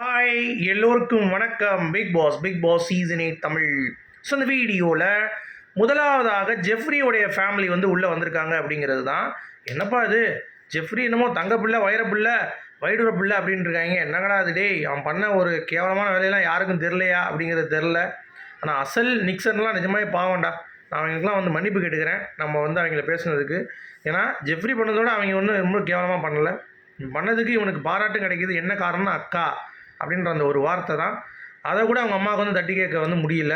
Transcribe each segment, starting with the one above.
Hi எல்லோருக்கும் வணக்கம். Bigg Boss Bigg Boss season eight Tamil. So இந்த வீடியோவில் முதலாவதாக ஜெஃப்ரியோடைய ஃபேமிலி வந்து உள்ளே வந்திருக்காங்க அப்படிங்கிறது தான். என்னப்பா இது? ஜெஃப்ரி என்னமோ தங்க பிள்ளை வைர பிள்ளை வைடுற பிள்ளை அப்படின்னு இருக்காங்க. என்னங்கடா அது டேய்? அவன் பண்ண ஒரு கேவலமான வேலையெல்லாம் யாருக்கும் தெரிலையா அப்படிங்கிறது தெரில ஆனால் அசல் நிக்சன்லாம் நிஜமாவே பாவண்டா நான் அவங்களுக்குலாம் வந்து மன்னிப்பு கேட்டுக்கிறேன். நம்ம வந்து அவங்கள பேசுனதுக்கு. ஏன்னா ஜெஃப்ரி பண்ணதோட அவங்க ஒன்றும் ரொம்ப கேவலமாக பண்ணலை. பண்ணதுக்கு இவனுக்கு பாராட்டும் கிடைக்கிது. என்ன காரணம்னா அக்கா. அப்படின்ற அந்த ஒரு வார்த்தை தான். அதை கூட அவங்க அம்மாவுக்கு வந்து தட்டி கேட்க வந்து முடியல.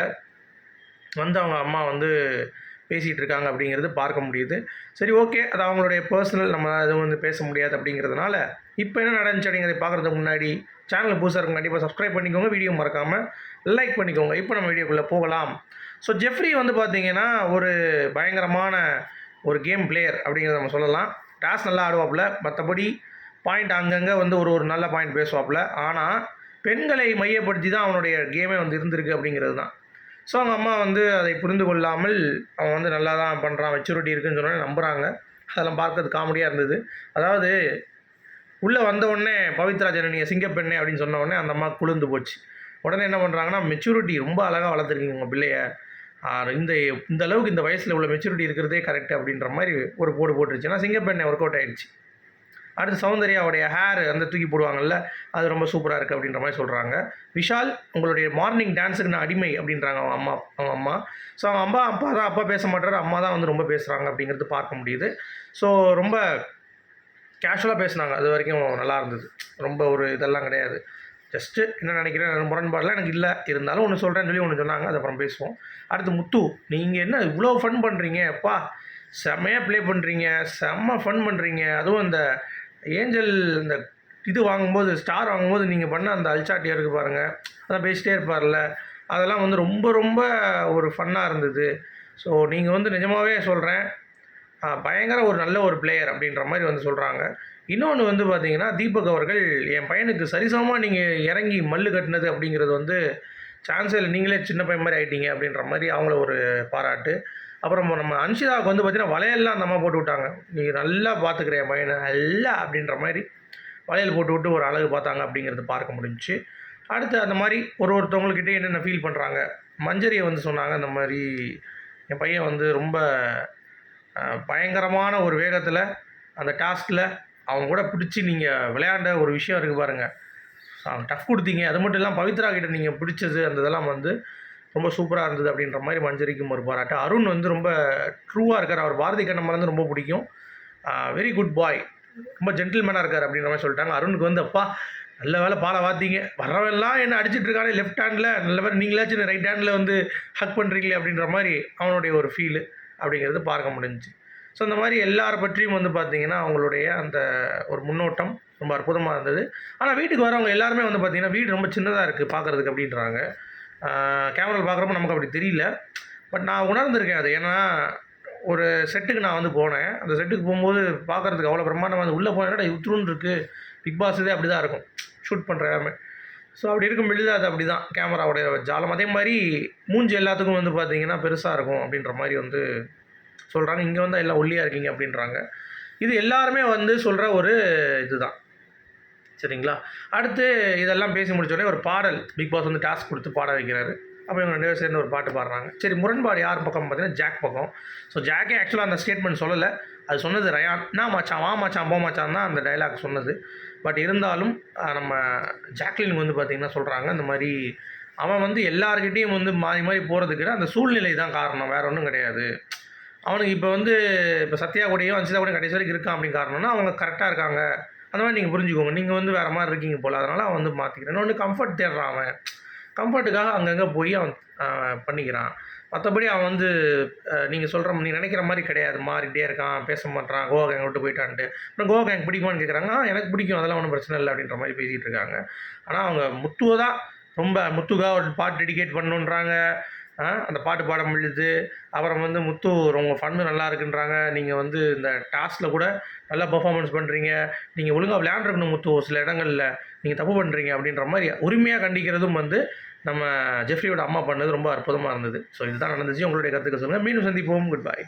வந்து அவங்க அம்மா வந்து பேசிகிட்டு இருக்காங்க அப்படிங்கிறது பார்க்க முடியுது. சரி ஓகே. அது அவங்களுடைய பர்சனல் நம்ம எதுவும் வந்து பேச முடியாது அப்படிங்கிறதுனால இப்போ என்ன நடந்துச்சு அப்படிங்கிறத பார்க்குறதுக்கு முன்னாடி சேனல் புதுசாக இருக்கும் கண்டிப்பாக சப்ஸ்கிரைப் பண்ணிக்கோங்க. வீடியோ மறக்காமல் லைக் பண்ணிக்கோங்க. இப்போ நம்ம வீடியோக்குள்ளே போகலாம். ஸோ ஜெஃப்ரி வந்து பார்த்திங்கன்னா ஒரு பயங்கரமான ஒரு கேம் பிளேயர் அப்படிங்கிறத நம்ம சொல்லலாம். டாஸ் நல்லா ஆடுவாப்புல. மற்றபடி பாயிண்ட் அங்கங்கே வந்து ஒரு ஒரு நல்ல பாயிண்ட் பேசுவாப்புல. ஆனால் பெண்களை மையப்படுத்தி தான் அவனுடைய கேமே வந்து இருந்திருக்கு அப்படிங்கிறது தான் ஸோ அவங்க அம்மா வந்து அதை புரிந்து கொள்ளாமல் அவன் வந்து நல்லா தான் பண்ணுறான் மெச்சூரிட்டி இருக்குன்னு சொன்னோடனே நம்புகிறாங்க அதெல்லாம் பார்க்கறது காமெடியாக இருந்தது. அதாவது உள்ளே வந்த உடனே பவித்ரா ஜனனியை சிங்கப்பெண்ணே அப்படின்னு சொன்ன உடனே அந்த அம்மா குளிர்ந்து போச்சு. உடனே என்ன பண்ணுறாங்கன்னா மெச்சூரிட்டி ரொம்ப அழகாக வளர்த்துருக்கீங்க உங்கள் பிள்ளைய. இந்த இந்த அளவுக்கு இந்த வயசில் உள்ள மெச்சூரிட்டி இருக்கிறதே கரெக்ட் அப்படின்ற மாதிரி ஒரு போடு போட்டுருச்சுன்னா சிங்கப்பெண்ணை ஒர்க் அவுட் ஆயிடுச்சு. அடுத்து சௌந்தர்யாவுடைய ஹேர் அந்த தூக்கி போடுவாங்கல்ல அது ரொம்ப சூப்பராக இருக்குது அப்படின்ற மாதிரி சொல்கிறாங்க விஷால் உங்களுடைய மார்னிங் டான்ஸுக்கு நான் அடிமை அப்படின்றாங்க அவங்க அம்மா அவங்க அம்மா. ஸோ அவங்க அம்மா அப்பா தான் அப்பா பேச மாட்டாரு அம்மா தான் வந்து ரொம்ப பேசுகிறாங்க அப்படிங்கிறது பார்க்க முடியுது. ஸோ ரொம்ப கேஷுவலாக பேசுனாங்க அது வரைக்கும் நல்லா இருந்தது. ரொம்ப ஒரு இதெல்லாம் கிடையாது. ஜஸ்ட்டு என்ன நினைக்கிறேன் முரண்பாடெலாம் எனக்கு இல்லை. இருந்தாலும் ஒன்று சொல்கிறேன்னு சொல்லி ஒன்று சொன்னாங்க அது அப்புறம் பேசுவோம். அடுத்து முத்து நீங்கள் என்ன இவ்வளோ ஃபன் பண்ணுறீங்க அப்பா. செம்மையாக ப்ளே பண்ணுறீங்க செம்ம ஃபன் பண்ணுறீங்க அதுவும் இந்த ஏஞ்சல் இந்த இது வாங்கும்போது ஸ்டார் வாங்கும்போது நீங்கள் பண்ண அந்த அல்சாட்டியாக இருக்குது பாருங்கள் அதான் பேசிட்டே இருப்பார்ல. அதெல்லாம் வந்து ரொம்ப ரொம்ப ஒரு ஃபன்னாக இருந்தது. ஸோ நீங்கள் வந்து நிஜமாகவே சொல்கிறேன் பயங்கர ஒரு நல்ல ஒரு பிளேயர் அப்படின்ற மாதிரி வந்து சொல்கிறாங்க இன்னொன்று வந்து பார்த்தீங்கன்னா தீபக் அவர்கள் என் பையனுக்கு சரிசமமாக நீங்கள் இறங்கி மல்லு கட்டினது அப்படிங்கிறது வந்து சான்ஸே இல்லை. நீங்களே சின்ன பையன் மாதிரி ஆகிட்டீங்க அப்படின்ற மாதிரி அவங்கள ஒரு பாராட்டு. அப்புறம் நம்ம அன்ஷிதாவுக்கு வந்து பார்த்தீங்கன்னா வளையல்லாம் அந்த அம்மா போட்டு விட்டாங்க. நீங்கள் நல்லா பார்த்துக்கிற என் பையனை நல்லா அப்படின்ற மாதிரி வளையல் போட்டு விட்டு ஒரு அழகு பார்த்தாங்க அப்படிங்கிறது பார்க்க முடிஞ்சுச்சு. அடுத்து அந்த மாதிரி ஒரு ஒருத்தவங்கக்கிட்டே என்னென்ன ஃபீல் பண்ணுறாங்க மஞ்சரியை வந்து சொன்னாங்க அந்த மாதிரி என் பையன் வந்து ரொம்ப பயங்கரமான ஒரு வேகத்தில் அந்த டாஸ்கில் அவங்க கூட பிடிச்சி நீங்கள் விளையாண்ட ஒரு விஷயம் இருக்குது பாருங்கள் அவங்க டஃப் கொடுத்தீங்க. அது மட்டும் இல்லாமல் பவித்ரா கிட்ட நீங்கள் பிடிச்சது அந்த இதெல்லாம் வந்து ரொம்ப சூப்பராக இருந்தது அப்படின்ற மாதிரி மஞ்சரிக்கும் ஒரு பாராட்டு. அருண் வந்து ரொம்ப ட்ரூவாக இருக்கார். அவர் பாரதி கண்ணம்மா வந்து ரொம்ப பிடிக்கும். வெரி குட் பாய் ரொம்ப ஜென்டில்மேனாக இருக்கார் அப்படின்ற மாதிரி சொல்லிட்டாங்க. அருணுக்கு வந்து அப்பா நல்ல வேலை பாலை வாத்தீங்க வரவெல்லாம் என்ன அடிச்சிட்டு இருக்கானே லெஃப்ட் ஹேண்டில் நல்ல வேலை நீங்களாச்சும் ரைட் ஹேண்டில் வந்து ஹக் பண்ணுறீங்களே அப்படின்ற மாதிரி அவனுடைய ஒரு ஃபீலு அப்படிங்கிறது பார்க்க முடிஞ்சிச்சு. ஸோ அந்த மாதிரி எல்லாரை பற்றியும் வந்து பார்த்திங்கன்னா அவங்களுடைய அந்த ஒரு முன்னோட்டம் ரொம்ப அற்புதமாக இருந்தது. ஆனால் வீட்டுக்கு வரவங்க எல்லாருமே வந்து பார்த்திங்கன்னா வீடு ரொம்ப சின்னதாக இருக்குது பார்க்குறதுக்கு அப்படின்றாங்க. கேமராவில் பார்க்குறப்ப நமக்கு அப்படி தெரியல. பட் நான் உணர்ந்திருக்கேன் அது. ஏன்னா ஒரு செட்டுக்கு நான் வந்து போனேன். அந்த செட்டுக்கு போகும்போது பார்க்குறதுக்கு அவ்வளோ பிரம்மாண்டமாக வந்து உள்ளே போனேன்னா இத்துருன்னு இருக்குது பிக் பாஸ் இதே அப்படி தான் இருக்கும். ஷூட் பண்ணுற எல்லாமே ஸோ அப்படி இருக்கும் பொழுது அது அப்படி தான் கேமராவுடைய ஜாலம். அதே மாதிரி மூஞ்சி எல்லாத்துக்கும் வந்து பார்த்தீங்கன்னா பெருசாக இருக்கும் அப்படின்ற மாதிரி வந்து சொல்கிறாங்க இங்கே வந்து எல்லாம் ஒல்லியாக இருக்கீங்க அப்படின்றாங்க. இது எல்லாருமே வந்து சொல்கிற ஒரு இதுதான். சரிங்களா? அடுத்து இதெல்லாம் பேசி முடிச்சோடனே ஒரு பாடல். பிக் பாஸ் வந்து டாஸ்க் கொடுத்து பாட வைக்கிறாரு. அப்போ இவங்க ரெண்டு பேரும் சேர்ந்து ஒரு பாட்டு பாடுறாங்க. சரி முரண்பாடு யார் பக்கம் பார்த்தீங்கன்னா ஜாக் பக்கம். ஸோ ஜாக்கே ஆக்சுவலாக அந்த ஸ்டேட்மெண்ட் சொல்லலை. அது சொன்னது ரயான் நான் மச்சான் வா மச்சான் போ மச்சான் தான் அந்த டைலாக் சொன்னது. பட் இருந்தாலும் நம்ம ஜாக்லின் வந்து பார்த்திங்கன்னா சொல்கிறாங்க இந்த மாதிரி அவன் வந்து எல்லாருக்கிட்டேயும் வந்து மாறி மாறி போகிறதுக்கு அந்த சூழ்நிலை தான் காரணம். வேற ஒன்றும் கிடையாது. அவனுக்கு இப்போ வந்து இப்போ சத்யா கூடயோ அஞ்சிதா கூட கடைசி வரைக்கும் இருக்கான் அப்படின்னு காரணம்னா அவங்க கரெக்டாக இருக்காங்க. அந்த மாதிரி நீங்கள் புரிஞ்சுக்கோங்க. நீங்கள் வந்து வேறு மாதிரி இருக்கீங்க போல். அதனால் அவன் வந்து மாற்றிக்கிறேன் இன்னொன்று கம்ஃபர்ட் தேடுறான் அவன். கம்ஃபர்ட்டுக்காக அங்கங்கே போய் அவன் பண்ணிக்கிறான். மற்றபடி அவன் வந்து நீங்கள் சொல்கிற நீ நினைக்கிற மாதிரி கிடையாது. மாறிட்டே இருக்கான் பேச மாட்டான் கோவா கேங் விட்டு போயிட்டான்ட்டு. அப்புறம் கோவா கேங் பிடிக்குமான்னு கேட்குறாங்க எனக்கு பிடிக்கும். அதெல்லாம் ஒன்றும் பிரச்சனை இல்லை அப்படின்ற மாதிரி பேசிகிட்டு இருக்காங்க. ஆனால் அவங்க முத்துவை தான் ரொம்ப முத்துக்காக ஒரு பாட்டு டெடிகேட் பண்ணுன்றாங்க. அந்த பாட்டு பாட முடியுது அப்புறம் வந்து முத்து உங்கள் ஃபன்னு நல்லா இருக்குன்றாங்க. நீங்கள் வந்து இந்த டாஸ்கில் கூட நல்லா பர்ஃபார்மன்ஸ் பண்ணுறீங்க நீங்கள் ஒழுங்காக விளையாண்டுருக்கணும் முத்து ஒரு சில இடங்களில். நீங்கள் தப்பு பண்ணுறீங்க அப்படின்ற மாதிரி உரிமையாக கண்டிக்கிறதும் வந்து நம்ம ஜெஃப்ரியோட அம்மா பண்ணது ரொம்ப அற்புதமாக இருந்தது. ஸோ இதுதான் நடந்துச்சு. உங்களுடைய கருத்துக்கள் சொல்லுங்கள் மீண்டும் சந்திப்போம். குட் பாய்